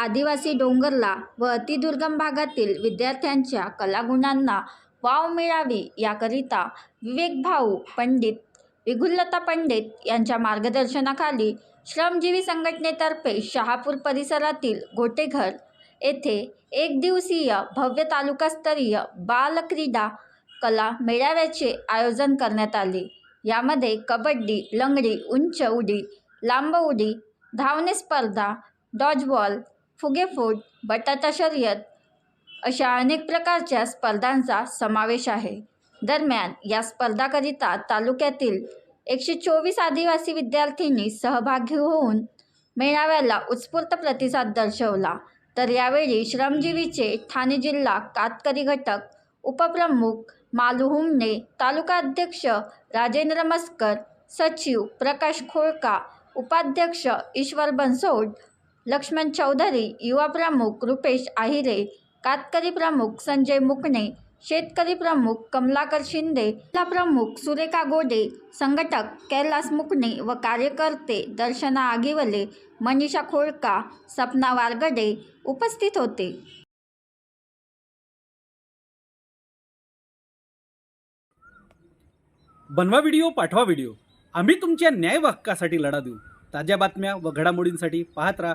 आदिवासी डोंगरला व अतिदुर्गम भागातील विद्यार्थ्यांच्या कलागुणांना वाव मिळावी याकरिता विवेक भाऊ पंडित विघुल्लता पंडित यांच्या मार्गदर्शनाखाली श्रमजीवी संघटनेतर्फे शहापूर परिसरातील गोटेघर येथे एक दिवसीय भव्य तालुकास्तरीय बालक्रीडा कला मेळाव्याचे आयोजन करण्यात आले. यामध्ये कबड्डी लंगडी उंच उडी लांब उडी धावणे स्पर्धा डॉजबॉल फुगेफूट बटाटा शर्यत अशा अनेक प्रकारच्या स्पर्धांचा समावेश आहे. दरम्यान या स्पर्धाकरिता तालुक्यातील एकशे चोवीस आदिवासी विद्यार्थ्यांनी सहभागी होऊन मेळाव्याला उत्स्फूर्त प्रतिसाद दर्शवला. तर यावेळी श्रमजीवीचे ठाणे जिल्हा कातकरी घटक उपप्रमुख मालू हुमणे तालुका अध्यक्ष राजेंद्र मस्कर सचिव प्रकाश खोळका उपाध्यक्ष ईश्वर बनसोड लक्ष्मण चौधरी युवा प्रमुख रुपेश आहिरे कातकरी प्रमुख संजय मुकणे शेतकरी प्रमुख कमलाकर शिंदे जिल्हा प्रमुख सुरेखा गोडे संघटक कैलास मुकणे व कार्यकर्ते दर्शना आगिवले मनीषा खोळका सपना वारगडे उपस्थित होते. बनवा व्हिडिओ पाठवा व्हिडिओ. आम्ही तुमच्या न्याय हक्कासाठी लढा देऊ. ताज्या बातम्या व घडामोडींसाठी पाहत राहा.